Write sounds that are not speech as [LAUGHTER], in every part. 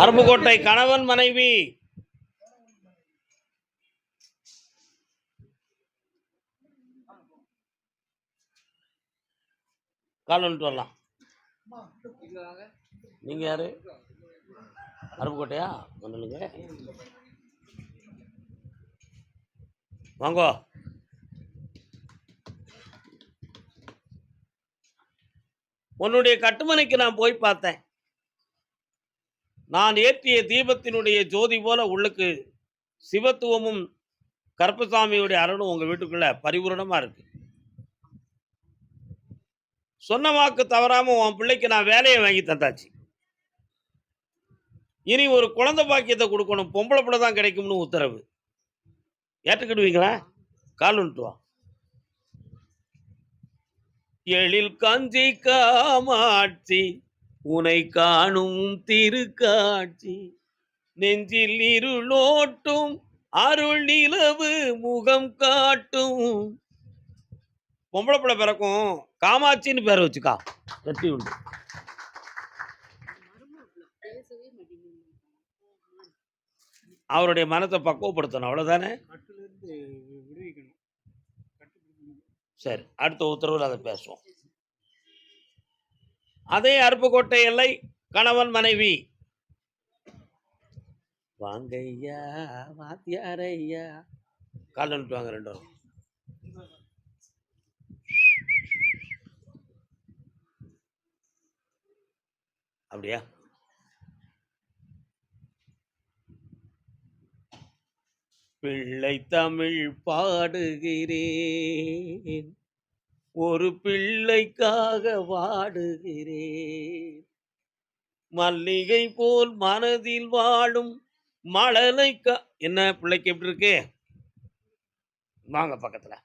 அருப்புக்கோட்டை கணவன் மனைவி. காலன்ட்டு வரலாம். நீங்க யாரு? அருப்புக்கோட்டையா? வந்துடுங்க வாங்கோ. உன்னுடைய கட்டுமனைக்கு நான் போய் பார்த்தேன். நான் ஏற்றிய தீபத்தினுடைய ஜோதி போல உள்ளுக்கு சிவத்துவமும் கருப்பசாமியுடைய அருணும் உங்கள் வீட்டுக்குள்ள பரிபூரணமாக இருக்கு. சொன்ன வாக்கு தவறாமல் உன் பிள்ளைக்கு நான் வேலையை வாங்கி தந்தாச்சு. இனி ஒரு குழந்தை பாக்கியத்தை கொடுக்கணும் பொம்பளை பிள்ளை தான் கிடைக்கும்னு உத்தரவு. ஏற்றுக்கிடுவீங்களா கால் வந்துட்டு வா. எழில் காஞ்சி காமாட்சி உனை காணும் திருக்காட்சி நெஞ்சில் இருளோட்டும் அருள் நிலவு முகம் காட்டும். பொம்பளை பிள்ளை பிறக்கும் காமாட்சின்னு பேர் வச்சுக்கா கட்டி உண்டு அவருடைய மனத்தை பக்குவப்படுத்தணும் கட்டுப்பிடிக்கணும் சரி அடுத்த உத்தரவில் அதை பேசுவோம். அதே அருப்புக்கோட்டை எல்லை கணவன் மனைவி. வாங்க ஐயா வாத்தியார் ஐயா கால் வாங்க ரெண்டு அப்படியா? பிள்ளை தமிழ் பாடுகிறேன். ஒரு பிள்ளைக்காக வாடுகிறேன். மல்லிகை போல் மனதில் வாழும் மழலை என்ன பிள்ளைக்கு எப்படி இருக்கு? வாங்க பக்கத்தில்.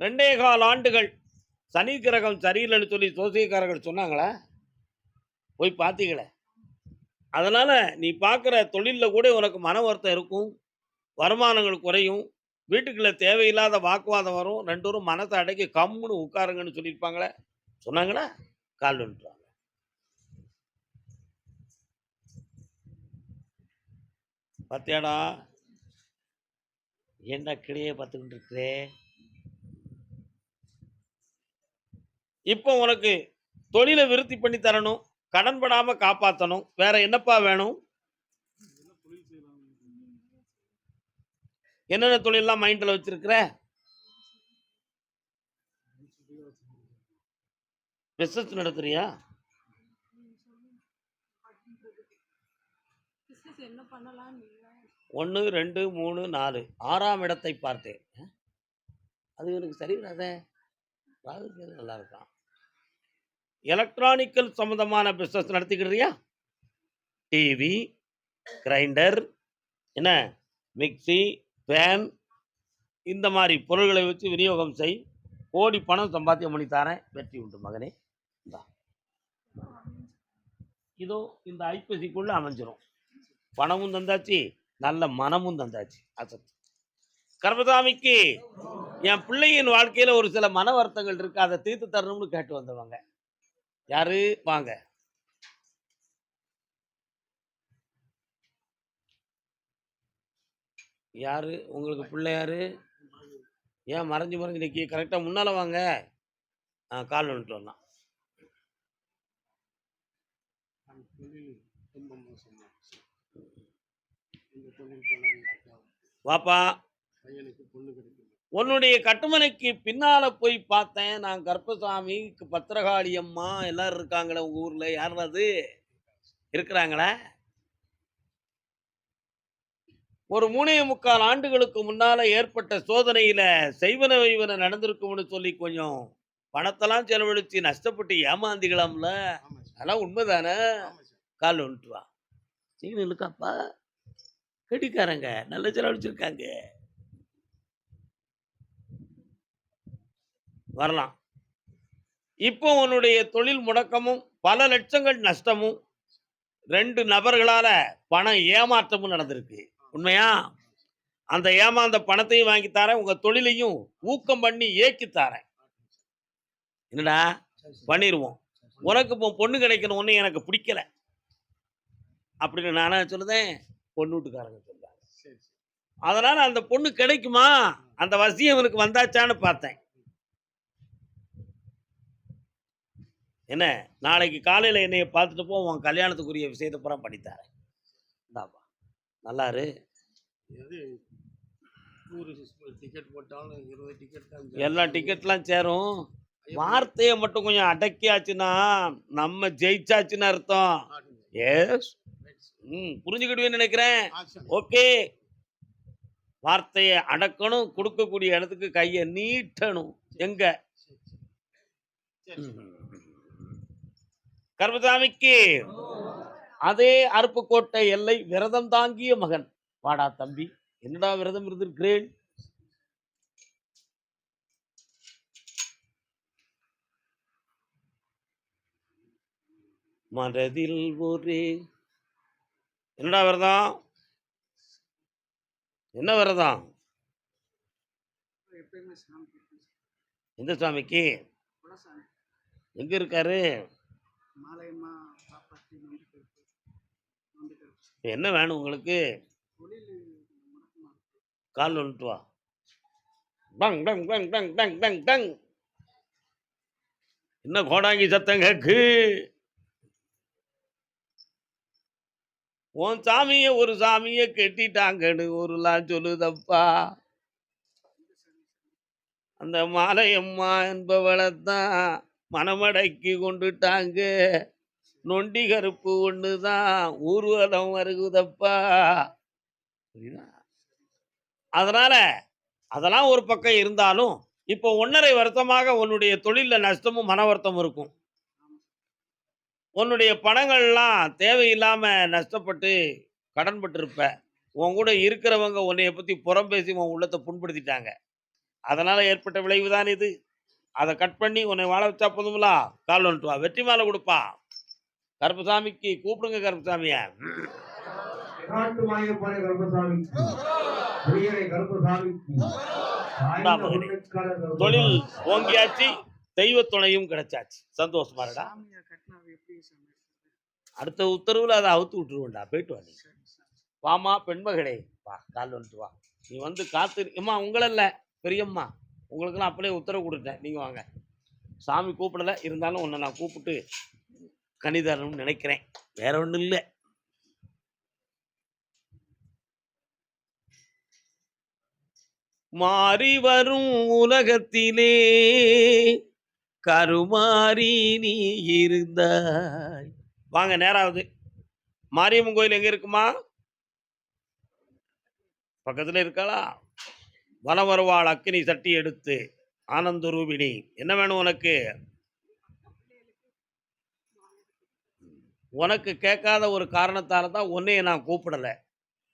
ரெண்டே கால் ஆண்டுகள் சனி கிரகம் சரியில்லைன்னு சொல்லி சோசியக்காரர்கள் சொன்னாங்களா? போய் பார்த்தீங்களே அதனால் நீ பார்க்குற தொழிலில் கூட உனக்கு மன வருத்தம் இருக்கும் வருமானங்கள் குறையும் வீட்டுக்குள்ளே தேவையில்லாத வாக்குவாதம் வரும். ரெண்டு பேரும் மனத்தை அடக்கி கம்முன்னு உட்காருங்கன்னு சொல்லியிருப்பாங்களே? சொன்னாங்களா கால் வந்துட்டாங்க பார்த்தியாடா என்ன கிளியே பார்த்துக்கிட்டு இருக்கிறே? இப்போ உனக்கு தொழிலை விருத்தி பண்ணி தரணும். கடன் காப்பாற்றணும் வேற என்னப்பா வேணும்? என்னென்ன தொழிலெல்லாம் மைண்டில் வச்சுருக்கிற? பிஸ்னஸ் நடத்துறியா? பிசினஸ் என்ன ஒன்று ரெண்டு மூணு நாலு. ஆறாம் இடத்தை பார்த்தேன். அது எனக்கு சரி வராதே. நல்லா இருக்கான். எலக்ட்ரானிக்கல் சம்மந்தமான பிஸ்னஸ் நடத்திக்கிறியா டிவி கிரைண்டர் என்ன? மிக்ஸி ஃபேன் இந்த மாதிரி பொருள்களை வச்சு விநியோகம் செய். கோடி பணம் சம்பாத்தியம் பண்ணி தாரேன். வெற்றி உண்டு மகனே. தான் இதோ இந்த ஐப்பசிக்குள்ள அமைஞ்சிரும். பணமும் தந்தாச்சு நல்ல மனமும் தந்தாச்சு. அசத்து கர்மசாமிக்கு என் பிள்ளையின் வாழ்க்கையில ஒரு சில மன வருத்தங்கள் இருக்கு. அதை தீர்த்து தரணும்னு கேட்டு வந்தவங்க. யாரு? வாங்க. யாரு? உங்களுக்கு பிள்ளை யாரு? ஏன் மறைஞ்சு மறைஞ்சு நிக்கி? கரெக்டாக முன்னால வாங்க. ஆ கால் வந்துட்டு வரலாம். வாப்பா. உன்னுடைய கட்டுமனைக்கு பின்னால போய் பார்த்தேன். நான் கர்ப்பசாமி பத்திரகாளி அம்மா எல்லாரும் இருக்காங்களே உங்க ஊர்ல? யாராவது இருக்கிறாங்களா? ஒரு மூணே முக்கால் ஆண்டுகளுக்கு முன்னால ஏற்பட்ட சோதனையில செய்வன வைவன நடந்திருக்கும்னு சொல்லி கொஞ்சம் பணத்தெல்லாம் செலவழிச்சு நஷ்டப்பட்டு ஏமாந்திக்கலாம்ல அதெல்லாம் உண்மைதானே? கால் வந்துட்டு வா. சீனு இருக்காப்பா கெட்டிக்காரங்க நல்ல செலவழிச்சிருக்காங்க. வரலாம். இப்போ உன்னுடைய தொழில் முடக்கமும் பல லட்சங்கள் நஷ்டமும் ரெண்டு நபர்களால பணம் ஏமாற்றமும் நடந்திருக்கு. உண்மையா? அந்த ஏமாந்த பணத்தையும் வாங்கி தரேன் உங்க தொழிலையும் ஊக்கம் பண்ணி ஏக்கி தரேன். என்னடா? பண்ணிடுவோம். உனக்கு இப்போ பொண்ணு கிடைக்கணும் ஒன்று எனக்கு பிடிக்கல. அப்படின்னு நானே சொல்லுதேன்? பொண்ணு வீட்டுக்காரங்க சரி அதனால அந்த பொண்ணு கிடைக்குமா? அந்த வசியம் அவனுக்கு வந்தாச்சான்னு பார்த்தேன். என்ன நாளைக்கு காலையில் என்னைய பார்த்துட்டு போ உன் கல்யாணத்துக்குரிய விஷயத்தை பூரா பண்ணித்தாரேன் நல்லாரு. எது? நூறு டிக்கெட் போட்டாலும் இருபது டிக்கெட் தான் எல்லா டிக்கெட்லாம் சேரும். வார்த்தையை மட்டும் கொஞ்சம் அடக்கியாச்சுன்னா நம்ம ஜெயிச்சாச்சுன்னு அர்த்தம். எஸ் ம் புரிஞ்சுக்கிடுவேன்னு நினைக்கிறேன். ஓகே. வார்த்தையை அடக்கணும் கொடுக்கக்கூடிய இடத்துக்கு கையை நீட்டணும். எங்க? கர்மசாமிக்கு அதே அருப்புக்கோட்டை எல்லை விரதம் தாங்கிய மகன். வாடா தம்பி என்னடா விரதம் இருந்திருக்கிறேன்? மனதில் ஒரு என்னடா விரதம்? என்ன விரதம். எந்த குலசாமி. எங்க இருக்காரு? மாலையம்மா காப்பாற்றி நம்பி கருப்பு நம்பி கருப்பு இப்ப என்ன வேணும் உங்களுக்கு? கால் வந்துட்டு வா. டங் டங் டங் டங் டங் டங் டங். என்ன கோடாங்கி சத்தம் கேக்கு? உன் சாமிய ஒரு சாமிய கெட்டிட்டாங்கன்னு ஒருலாம் சொல்லுதப்பா. அந்த மாலையம்மா என்பவளைத்தான் மனமடக்கி கொண்டுட்டாங்க. நொண்டி கருப்பு ஒன்று தான் ஊர்வலம் வருகுதப்பா? புரியுதா அதனால அதெல்லாம் ஒரு பக்கம் இருந்தாலும் இப்போ ஒன்றரை வருத்தமாக உன்னுடைய தொழிலில் நஷ்டமும் மன வருத்தமும் இருக்கும். உன்னுடைய பணங்கள்லாம் தேவையில்லாமல் நஷ்டப்பட்டு கடன்பட்டு இருப்ப உன் கூட இருக்கிறவங்க உன்னைய பற்றி புறம் பேசி உன் உள்ளத்தை புண்படுத்திட்டாங்க. அதனால் ஏற்பட்ட விளைவு தான் இது. அதை கட் பண்ணி உன்னை வாழ வச்சா போதுங்களா கால் வந்துட்டு வா. வெற்றி மாலை கொடுப்பான் கருப்பசாமிக்கு கூப்பிடுங்க கருப்பசாமிய. தொழில் ஓங்கியாச்சு தெய்வ துணையும் கிடைச்சாச்சு. சந்தோஷமா இருடா. அடுத்த உத்தரவுல அதை அவுத்து விட்டுருவோம்டா போயிட்டு வா நீ. சரி சரி வாமா பெண்மகளே வா கால் வந்துட்டு வா. நீ வந்து காத்து அம்மா உங்களல்ல பெரியம்மா உங்களுக்கெல்லாம் அப்படியே உத்தரவு கொடுத்தேன். நீங்க வாங்க. சாமி கூப்பிடல இருந்தாலும் உன்னை நான் கூப்பிட்டு கணிதரணும்னு நினைக்கிறேன். வேற ஒன்றும் இல்லை. மாறி வரும் உலகத்திலே கருமாறி நீ இருந்தாய். வாங்க நேராவது. மாரியம்மன் கோயில் எங்க இருக்குமா? பக்கத்துல இருக்காளா வலம் வருவாள் அக்கினி சட்டி எடுத்து ஆனந்த ரூபிணி என்ன வேணும் உனக்கு? உனக்கு கேட்காத ஒரு காரணத்தால தான் உன்னைய நான் கூப்பிடல.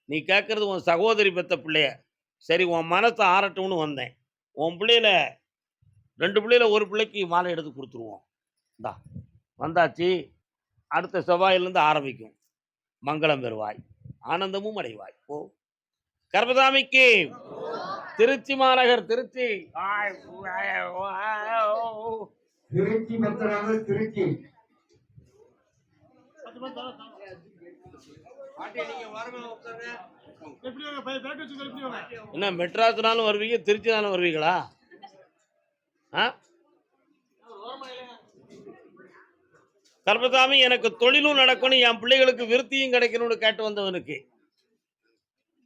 நீ கேட்கறது உன் சகோதரி பெத்த பிள்ளைய. சரி உன் மனசை ஆறட்டும்னு வந்தேன். உன் பிள்ளையில ரெண்டு பிள்ளையில ஒரு பிள்ளைக்கு மாலை எடுத்து கொடுத்துருவோம். இந்தா வந்தாச்சு. அடுத்த செவ்வாயிலிருந்து ஆரம்பிக்கும். மங்களம் பெறுவாய். ஆனந்தமும் அடைவாய். ஓ கர்மசாமிக்கு திருச்சி மாநகர் திருச்சி. திருச்சி மெத்தனாக திருச்சி எப்படி வாங்க பை பேக் வச்சு எப்படி வாங்க என்ன மெட்ராஸ்னாலும் வருவீங்க திருச்சினாலும் வருவீங்களா? ஆ? கர்பசாமி எனக்கு தொழிலும் நடக்கணும் என் பிள்ளைகளுக்கு விருத்தியும் கிடைக்கணும்னு கேட்டு வந்தவனுக்கு.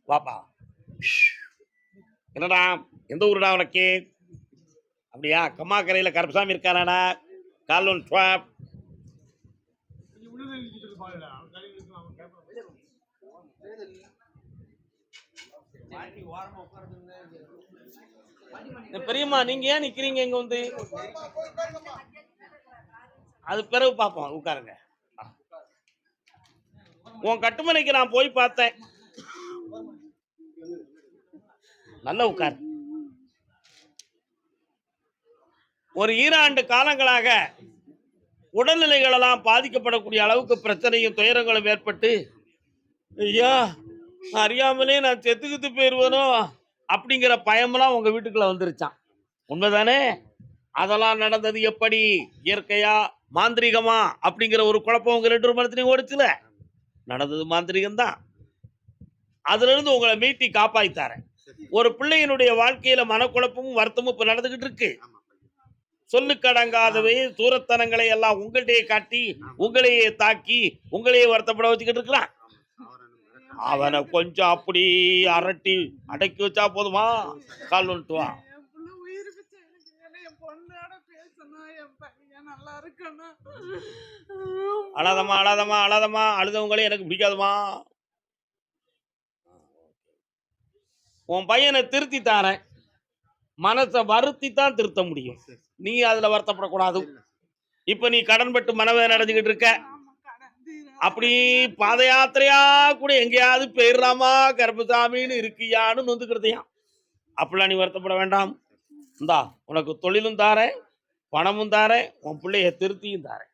வாப்பா. என்னடா எந்த ஊருடா உனக்கு? அப்படியா கம்மாக்கரையில் கருப்பசாமி இருக்காராடா கால் ஒன் ட்வாப் கொஞ்சம் உள்ள நிற்க சொல்லி பாருடா அவன் கடையில் இருக்கு அவன் கேட்பான் பெரியம்மா நீங்க ஏன் நிக்கிறீங்க இங்க வந்து? அது பிறகு பார்ப்போம் உட்காருங்க. உன் கட்டுமனைக்கு நான் போய் பார்த்தேன். நல்ல உட்கார். ஒரு ஈராண்டு காலங்களாக உடல்நிலைகளெல்லாம் பாதிக்கப்படக்கூடிய அளவுக்கு பிரச்சனையும் துயரங்களும் ஏற்பட்டு ஐயா அறியாமலே நான் செத்துக்கிட்டு போயிடுவேனோ அப்படிங்கிற பயமெல்லாம் உங்க வீட்டுக்குள்ள வந்துருச்சான் உண்மைதானே? அதெல்லாம் நடந்தது எப்படி? இயற்கையா? மாந்திரிகமா? அப்படிங்கிற ஒரு குழப்பம் உங்க ரெண்டு மனத்துலையும் ஓடிச்சுல? நடந்தது மாந்திரிகம் தான் அதுல இருந்து உங்களை மீட்டி காப்பாய்த்தாரேன் ஒரு பிள்ளையினுடைய வாழ்க்கையில மனக்குழப்பமும் வருத்தமும் இப்ப நடந்துகிட்டு இருக்கு. சொல்லுக்கடங்காதவை சூரத்தனங்களை எல்லாம் உங்கள்கிட்டயே காட்டி உங்களையே தாக்கி உங்களையே வருத்தப்பட வச்சுக்கிட்டு இருக்கிறான். அவனை கொஞ்சம் அப்படி அரட்டி அடக்கி வச்சா போதுமா? கால் வந்துட்டு வா. என் புள்ள உயிர் பிச்சை எனக்கு. வேணும். என் பொண்ணோட பேசணும் என் பையன் நல்லா இருக்கணும். அழாதம்மா அழாதம்மா அழாதம்மா. அழுதவங்களே எனக்கு பிடிக்காதுமா. உன் பையனை திருத்தி தாரேன். மனசை வருத்தி தான் திருத்த முடியும். நீ அதுல வருத்தப்படக்கூடாது. இப்ப நீ கடன்பட்டு மனவேதனை அடைஞ்சுக்கிட்டு இருக்க. அப்படி பாத யாத்திரையா கூட எங்கேயாவது போயிடுறாமா? கர்ப்பசாமின்னு இருக்கியான்னு நொந்துக்கிறதையாம் அப்படிலாம் நீ வருத்தப்பட வேண்டாம். இந்தா உனக்கு தொழிலும் தாரேன் பணமும் தாரேன் உன் பிள்ளைய திருத்தியும் தாரேன்.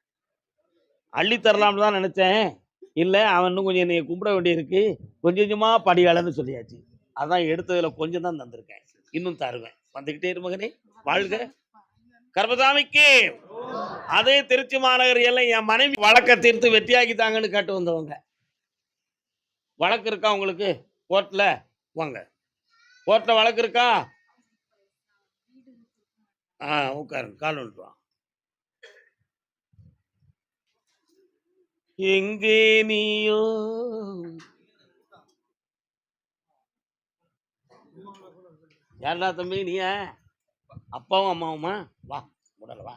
அள்ளி தரலாம்னு தான் நினைச்சேன். இல்லை அவன் இன்னும் கொஞ்சம் என்னைய கும்பிட வேண்டியிருக்கு. கொஞ்சம் கொஞ்சமாக படியாளன்னு சொல்லியாச்சு. அதான் எடுத்ததில் கொஞ்சம் தான் தந்திருக்கேன். இன்னும் தருவேன். வந்துக்கிட்டே இரு மகனே. வாழ்க. கர்பசாமிக்கு அதே திருச்சி மாநகர் எல்லாம் என் மனைவி வழக்க தீர்த்து வெற்றியாக்கித்தாங்கன்னு கேட்டு வந்தவங்க. வழக்கு இருக்கா உங்களுக்கு? கோர்ட்ல வாங்க. கோர்ட்ல வழக்கு இருக்கா? ஆ உட்காருங்க கால் வந்துட்டு எங்கே நீயோ? யாரா தம்பி நீயா? அப்பாவும் அம்மாவுமா? வா உடல வா.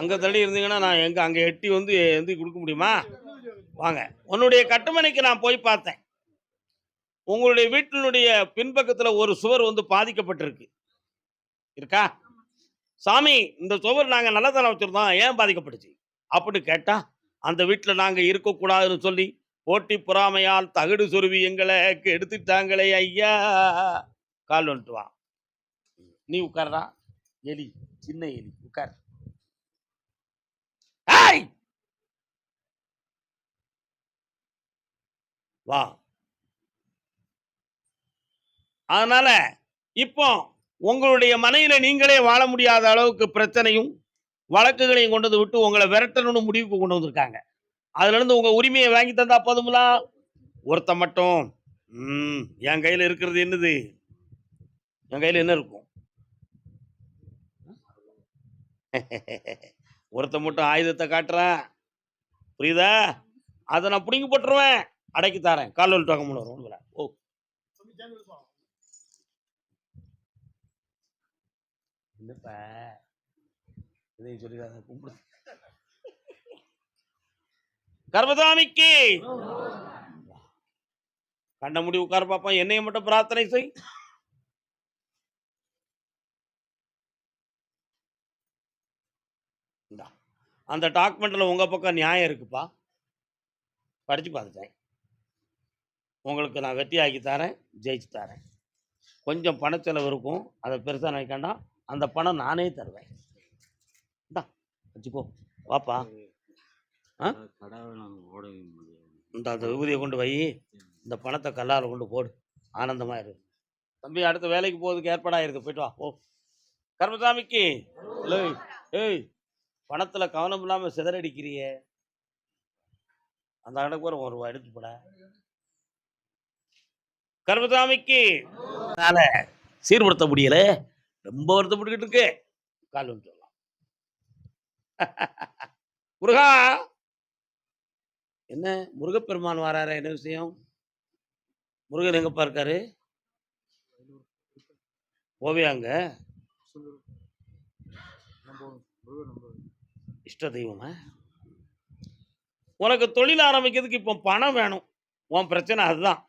அங்க தள்ளி இருந்தீங்கன்னா நான் எங்கே அங்கே எட்டி வந்து எந்தி கொடுக்க முடியுமா? வாங்க. உன்னுடைய கட்டுமனைக்கு நான் போய் பார்த்தேன். உங்களுடைய வீட்டினுடைய பின்பக்கத்தில் ஒரு சுவர் வந்து பாதிக்கப்பட்டிருக்கு. இருக்கா? சாமி இந்த சுவர் நாங்கள் நல்லதான வச்சுருந்தோம். ஏன் பாதிக்கப்பட்டுச்சு? அப்படின்னு கேட்டா அந்த வீட்டில் நாங்கள் இருக்கக்கூடாதுன்னு சொல்லி போட்டி பொறாமையால் தகடு சொருவி எங்களை எடுத்துட்டாங்களே ஐயா கால் வந்துட்டு வா. நீ உட்கார்றா. எலி சின்ன எலி உட்கார். வா. அதனால இப்போ உங்களுடைய மனையில நீங்களே வாழ முடியாத அளவுக்கு பிரச்சனையும் வழக்குகளையும் கொண்டு வந்து விட்டு உங்களை விரட்டணும்னு முடிவுக்கு கொண்டு வந்திருக்காங்க. அதுலேருந்து உங்கள் உரிமையை வாங்கி தந்தா போதுங்களா ஒருத்த மட்டும். ம் என் கையில் இருக்கிறது என்னது? என் கையில் என்ன இருக்கும்? [LAUGHS] ஒருத்த மட்டும் ஆயுதத்தை காட்டுறேன். புரியுதா? அதை நான் பிடுங்கி போட்டுருவேன். அடக்கி தரேன். கால் வந்துட்டு வாங்க முடியும் ஓ என்னப்பா? இதையும் சொல்லிடாத கும்பிடு. கர்மசாமிக்கு! கண்ட முடி உட்கார பாப்பா என்னைய மட்டும் பிரார்த்தனை செய். அந்த டாக்குமெண்ட்ல உங்க பக்கம் நியாயம் இருக்குப்பா. படிச்சு பார்த்துட்டேன். உங்களுக்கு நான் வெற்றி ஆக்கி தரேன் ஜெயிச்சு தரேன். கொஞ்சம் பணச்செலவு இருக்கும் அதை பெருசாக நினைக்கண்டா அந்த பணம் நானே தருவேன். இந்தா வச்சுக்கோ. வாப்பா. ஆ? இந்த அந்த விபூதியை கொண்டு வை. இந்த பணத்தை கல்லால் கொண்டு போடு. ஆனந்தமா இரு. தம்பி அடுத்த வேலைக்கு போகிறதுக்கு ஏற்பாடாயிருக்கு. போயிட்டு வா ஓ கர்மசாமிக்கு. ஏய் ஏய் பணத்துல கவனம் இல்லாம சிதறடிக்கிறியே. அந்த கணக்கு ஒரு ரூபா எடுத்து போட கர்மசாமிக்கு. அதனால சீர்படுத்த முடியல. ரொம்ப வருத்தப்பட்டுக்கிட்டு இருக்கு. கால் வந்து முருகா! என்ன? முருகப்பெருமான் வராரு? என்ன விஷயம்? முருகன் எங்கப்பா இருக்காரு? ஓவியாங்க இஷ்ட தெய்வமா? உனக்கு தொழில் ஆரம்பிக்கிறதுக்கு இப்போ பணம் வேணும். உன் பிரச்சனை அதுதான்.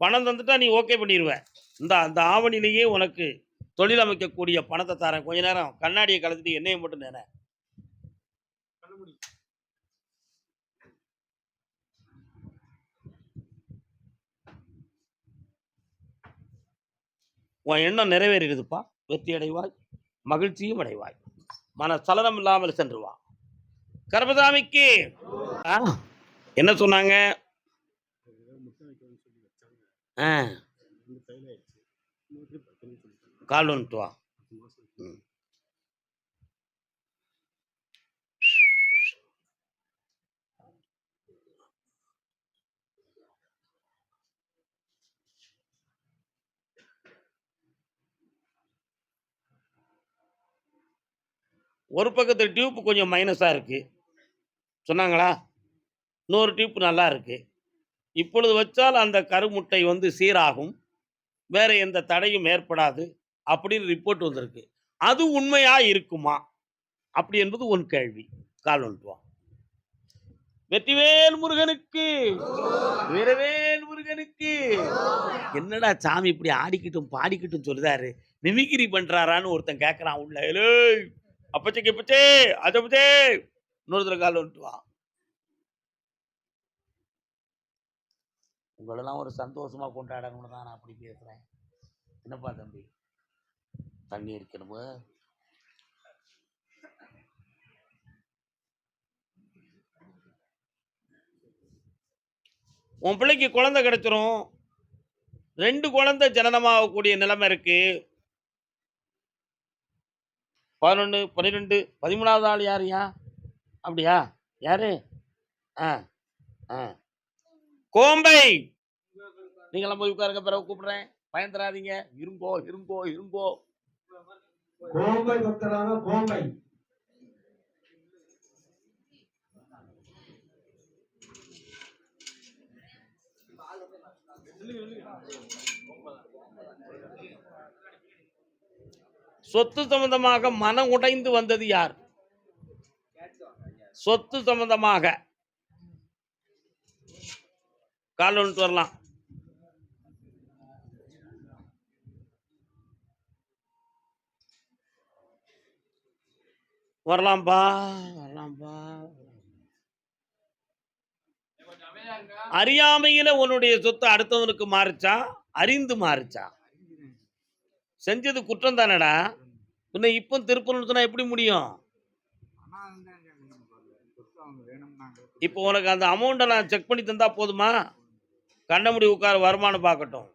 பணம் தந்துட்டா நீ ஓகே பண்ணிடுவ இந்த அந்த ஆவணிலேயே உனக்கு தொழில் அமைக்கக்கூடிய பணத்தை தரேன். கொஞ்ச நேரம் கண்ணாடியை கலந்துட்டு எண்ணெயை மட்டும் நேர கண்ணு உன் எண்ணம் நிறைவேறிடுதுப்பா. வெற்றி அடைவாய் மகிழ்ச்சியும் அடைவாய். மன சலனம் இல்லாமல் சென்று வா. கர்மசாமிக்கு! ஆ, என்ன சொன்னாங்க? கால் வந்துட்டு வா ம். ஒரு பக்கத்தில் டியூப் கொஞ்சம் மைனஸாக இருக்குது சொன்னாங்களா? இன்னொரு டியூப் நல்லா இருக்குது இப்பொழுது வச்சால் அந்த கருமுட்டை வந்து சீராகும். வேறு எந்த தடையும் ஏற்படாது அப்படின்னு ரிப்போர்ட் வந்திருக்கு. அது உண்மையாக இருக்குமா? அப்படி என்பது உன் கேள்வி. கால் ஒன்றுவா வெற்றிவேல் முருகனுக்கு வீரவேல் முருகனுக்கு. என்னடா சாமி இப்படி ஆடிக்கிட்டும் பாடிக்கிட்டும் சொல்லுதாரு மிமிகிரி பண்றாரான்னு ஒருத்தன் கேட்கறான் உள்ள. அப்பச்சைக்கு அப்பச்சே கிப்பச்சே அதப்பச்சே இன்னொருத்தர கால் உங்களெல்லாம் ஒரு சந்தோஷமா கொண்டாடணும்னு தான் நான் அப்படி பேசுறேன். என்னப்பா தம்பி? தண்ணி இருக்கணும் உன் பிள்ளைக்கு குழந்தை கிடைச்சிரும். ரெண்டு குழந்தை ஜனனமாகக்கூடிய நிலைமை இருக்குது பதினொன்று பன்னிரெண்டு பதிமூணாவது ஆள் யாருயா அப்படியா? யாரு? ஆ ஆ. கோம்பை! நீங்களாம் போய் உட்காருங்க பிறகு கூப்பிடுறேன். பயந்துடாதீங்க இருங்கோ இருங்கோ இருங்கோ. கோம்பை பக்தராக கோம்பை. சொத்து சம்பந்தமாக மனம் உடைந்து வந்தது யார்? சொத்து சம்பந்தமாக. கால் வரலாம் வரலாம்பா வரலாம்பா. அறியாமையில உன்னுடைய சொத்து அடுத்தவனுக்கு மாறிச்சா? அறிந்து மாறிச்சா? செஞ்சது குற்றம் தானடா பின்ன இப்போ திருப்பணும்னு சொன்னா எப்படி முடியும்? இப்போ உனக்கு அந்த அமௌண்ட்டை நான் செக் பண்ணி தந்தா போதுமா? கண்டமுடி உட்கார வருமானம் பார்க்கட்டும்.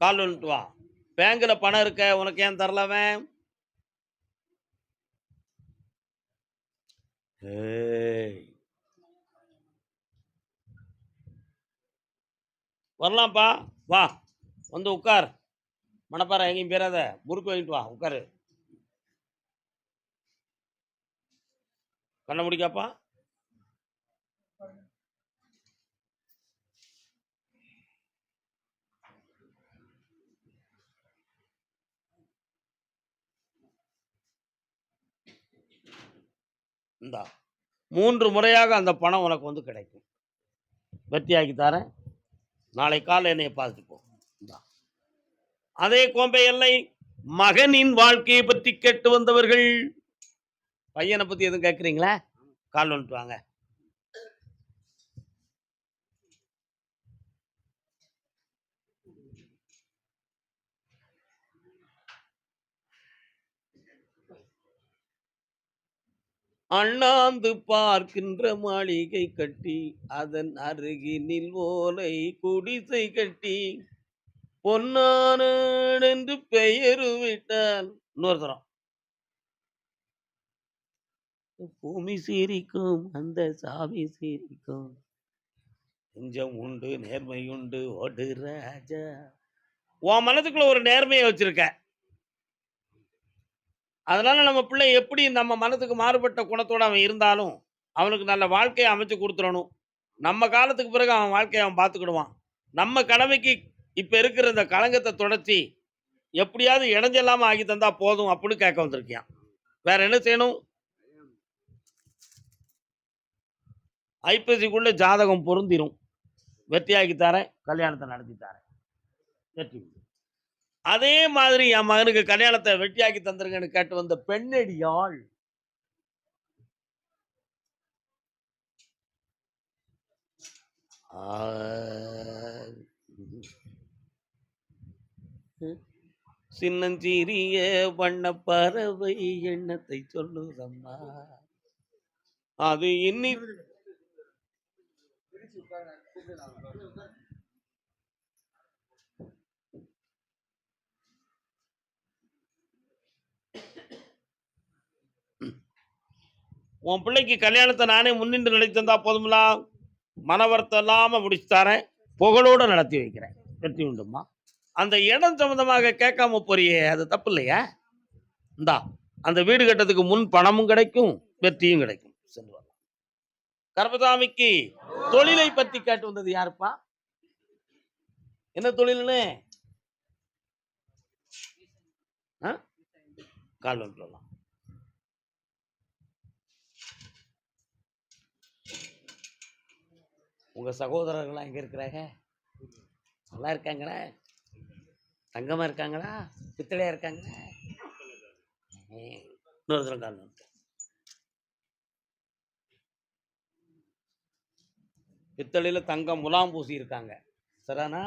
கால் வந்துட்டு வா. பேங்க்ல பணம் இருக்க உனக்கு ஏன் தரலவன் ஏய். வரலாம்ப்பா வா வந்து உட்கார். மணப்பாறை எங்கேயும் பேராத முறுக்கு வாங்கிட்டு வா உட்காரு. கண்ண முடிக்காப்பா. இந்தா மூன்று முறையாக அந்த பணம் உனக்கு வந்து கிடைக்கும். வெற்றியாக்கி தரேன். நாளை காலை என்னை பார்த்துப்போம் அதே கோம்பை எல்லை மகனின் வாழ்க்கையை பற்றி கேட்டு வந்தவர்கள். பையனை பத்தி எதுவும் கேட்குறீங்களா கால் வந்துட்டு வாங்க. அண்ணாந்து பார்க்கின்ற மாளிகை கட்டி அதன் அருகினில் ஓலை குடிசை கட்டி பொன்னான என்று பெயரு விட்டால் இன்னொருத்தரம் பூமி சீரிக்கும் அந்த சாமி சீரிக்கும். நெஞ்சம் உண்டு நேர்மை உண்டு ஓடு ராஜா. உன் மனதுக்குள்ள ஒரு நேர்மையை வச்சிருக்க. அதனால நம்ம பிள்ளை எப்படி நம்ம மனதுக்கு மாறுபட்ட குணத்தோடு அவன் இருந்தாலும் அவனுக்கு நல்ல வாழ்க்கையை அமைச்சு கொடுத்துடணும். நம்ம காலத்துக்கு பிறகு அவன் வாழ்க்கையை அவன் பார்த்துக்கிடுவான். நம்ம கடமைக்கு இப்போ இருக்கிற இந்த களங்கத்தை தொடச்சி எப்படியாவது இணைஞ்செல்லாமல் ஆகி தந்தா போதும் அப்படின்னு கேட்க வந்திருக்கியான் வேற என்ன செய்யணும்? ஐப்பசிக்குள்ளே ஜாதகம் பொருந்திரும். வெற்றியாக்கி தரேன் கல்யாணத்தை நடத்தி தரேன். வெற்றி அதே மாதிரி என் மகனுக்கு கல்யாணத்தை வெட்டியாக்கி தந்துருங்கன்னு கேட்டு வந்த பெண்ணடியாள். சின்னஞ்சீரிய சின்னஞ்சிறிய வண்ண பறவை எண்ணத்தை சொல்லுதம்மா. அது இன்னி உன் பிள்ளைக்கு கல்யாணத்தை நானே முன்னின்று நடத்தி தந்தா போதுங்களா மன இல்லாமல் முடிச்சு தரேன். புகழோடு நடத்தி வைக்கிறேன். வெற்றி உண்டுமா அந்த இடம் சம்மந்தமாக கேட்காம போறியே அது தப்பு இல்லையா? இந்தா அந்த வீடு கட்டத்துக்கு முன் பணமும் கிடைக்கும் வெற்றியும் கிடைக்கும். சென்று வரலாம். கர்பதாமிக்கு தொழிலை பற்றி கேட்டு வந்தது யாருப்பா? என்ன தொழில்னு? ஆ? கால் வந்துடலாம். உங்க சகோதரர்கள்லாம் எங்கே இருக்கிறாங்க? நல்லா இருக்காங்களா? தங்கமாக இருக்காங்களா? பித்தளையா இருக்காங்களா? இன்னொரு தரம் காரணம் பித்தளையில் தங்கம் முலாம் பூசி இருக்காங்க. சரானா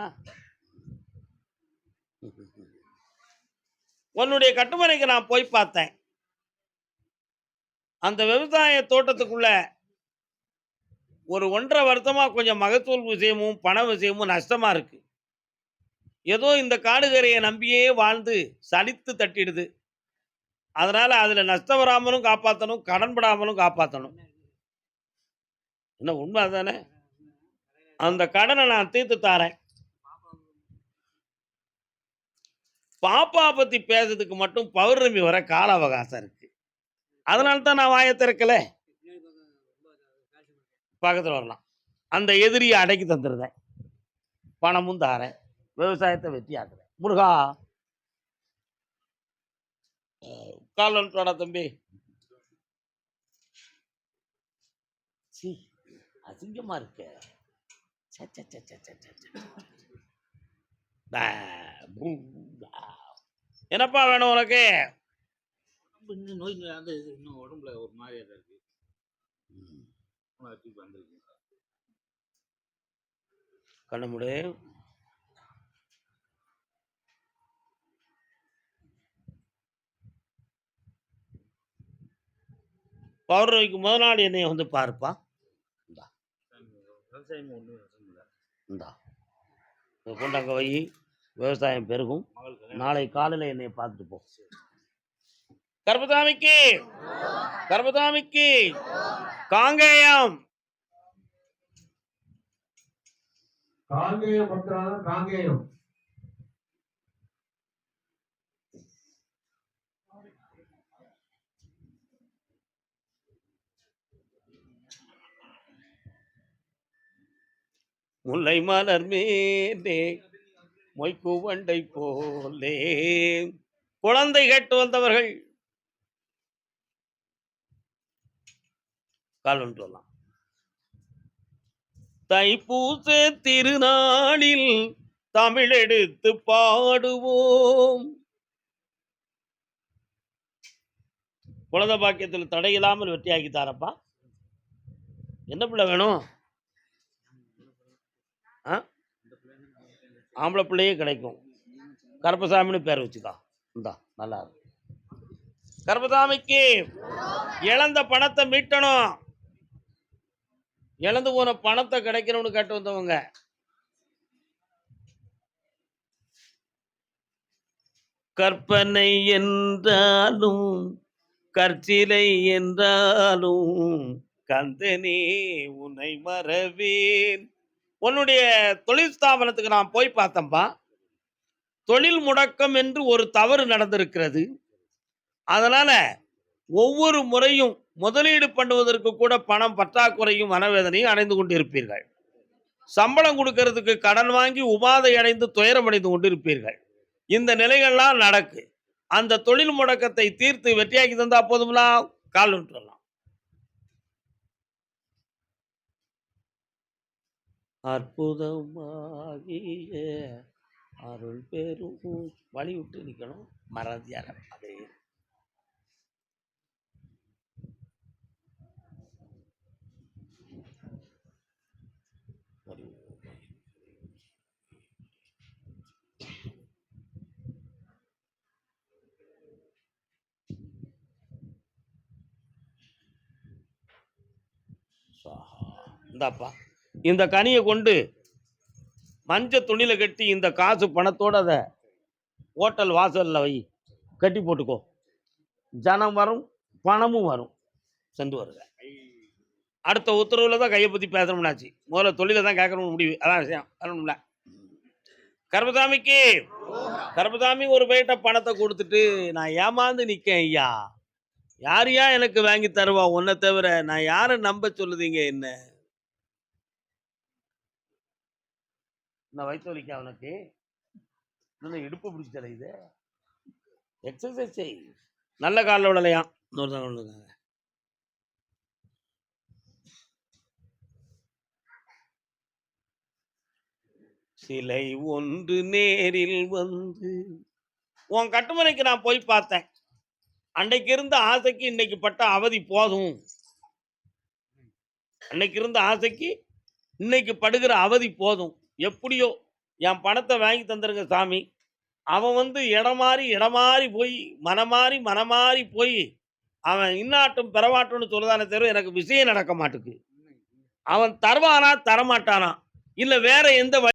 உன்னுடைய கட்டுமனைக்கு நான் போய் பார்த்தேன். அந்த விவசாய தோட்டத்துக்குள்ள ஒரு ஒன்றரை வருத்தமாக கொஞ்சம் மகத்தூள் விஷயமும் பண விஷயமும் நஷ்டமாக இருக்குது ஏதோ இந்த காடுகரையை நம்பியே வாழ்ந்து சலித்து தட்டிடுது. அதனால் அதில் நஷ்டம் வராமலும் காப்பாற்றணும் கடன் படாமலும் காப்பாற்றணும் என்ன உண்மை தானே அந்த கடனை நான் தீர்த்து தாரேன். பாப்பா பற்றி பேசுறதுக்கு மட்டும் பௌர்ணமி வர கால அவகாசம் இருக்குது அதனால தான் நான் வாயை திறக்கலை. பக்கத்தில் வரலாம். அந்த எதிரியை அடக்கி தந்துடுறேன் பணமும் தாரேன். விவசாயத்தை வெற்றி ஆக்குறேன் முருகா! அஹ், கால் வந்துட்டு தம்பி. சீ அசிங்கமா இருக்கு. என்னப்பா வேணும் உனக்கு? நோய் அந்த இன்னும் உடம்புல ஒரு மாதிரியா தான் இருக்கு. தூக்கி வந்திருக்கு. கண்ண முடி பௌர்ணமிக்கு முதல் நாள் என்னைய வந்து பாருப்பா? விவசாயம் இந்தா. இதை கொண்டு அங்கே வை. விவசாயம் பெருகும். நாளை காலையில் என்னைய பார்த்துட்டு போ. கர்பதாமிக்கு கர்பதாமிக்கு காங்கேயம். காங்கேயம் காங்கேயம். முல்லை மலர் மேலே மொய்க்குவண்டை போலே. குழந்தை கேட்டு வந்தவர்கள் கால் வந்துட்டு வரலாம். தைப்பூச திருநாளில் தமிழெடுத்து பாடுவோம். குழந்தை பாக்கியத்தில் தடையில்லாமல் வெற்றியாக்கி தாரப்பா. என்ன பிள்ளை வேணும்? ஆ? ஆம்பளை பிள்ளையே கிடைக்கும். கருப்பசாமின்னு பேர் வச்சுக்கா. இந்தா நல்லா இருக்கும் கருப்பசாமிக்கு இழந்த பணத்தை மீட்டணும். இழந்து போன பணத்தை கிடைக்கணும்னு கேட்டு வந்தவங்க. கற்பனை என்றாலும் கற்சிலை என்றாலும் கந்தனே உன்னை மறவேன். உன்னுடைய தொழில் ஸ்தாபனத்துக்கு நான் போய் பார்த்தேன்பா. தொழில் முடக்கம் என்று ஒரு தவறு நடந்திருக்கிறது. அதனால ஒவ்வொரு முறையும் முதலீடு பண்ணுவதற்கு கூட பணம் பற்றாக்குறையும் மனவேதனையும் அடைந்து கொண்டிருப்பீர்கள். சம்பளம் கொடுக்கறதுக்கு கடன் வாங்கி உபாதை அடைந்து துயரம் அடைந்து கொண்டிருப்பீர்கள். இந்த நிலைகள்லாம் நடக்கு. அந்த தொழில் முடக்கத்தை தீர்த்து வெற்றியாக்கி தந்தா போதும்னா கால் விட்டுலாம் அற்புதமாகிய அருள் பெரும் வழி விட்டு நிற்கணும் மறதியார அதே இந்தாப்பா. இந்த கனியை கொண்டு மஞ்சள் துணியில் கட்டி இந்த காசு பணத்தோடு அதை ஹோட்டல் வாசலில் வை. கட்டி போட்டுக்கோ. ஜனம் வரும் பணமும் வரும். சென்று வருங்க அடுத்த உத்தரவில் தான் கையை பற்றி பேசணும்னாச்சு. முதல்ல தொழிலை தான் கேட்கணும் முடிவு. அதான் விஷயம். வரணும்ல. கர்பதாமிக்கு கர்பதாமி ஒரு பேட்ட பணத்தை கொடுத்துட்டு நான் ஏமாந்து நிற்கேன் ஐயா. யார் யா எனக்கு வாங்கி தருவா? உன்னை தவிர நான் யாரை நம்ப சொல்லுதீங்க என்ன? நான் வயிற்று வலிக்க அவனுக்கு இன்னும் இடுப்பு பிடிச்சி தலையுது எக்ஸசைஸ் செய். நல்ல காலில் விடலையாம் இன்னொருத்தவங்க விழுந்தாங்க சிலை ஒன்று நேரில் வந்து உன் கட்டுமனைக்கு நான் போய் பார்த்தேன். அன்னைக்கு இருந்த ஆசைக்கு இன்னைக்கு பட்ட அவதி போதும். அன்னைக்கு இருந்த ஆசைக்கு இன்னைக்கு படுகிற அவதி போதும். எப்படியோ என் பணத்தை வாங்கி தந்துருங்க சாமி. அவன் வந்து இடம் மாறி இடம் மாறி போய் மனமாறி மனமாறி போய் அவன் இன்னாட்டும் பெறவாட்டும்னு சொல்லுதானே தவிர எனக்கு விஷயம் நடக்க மாட்டுக்கு. அவன் தருவானா தரமாட்டானா? இல்லை வேற எந்த வழி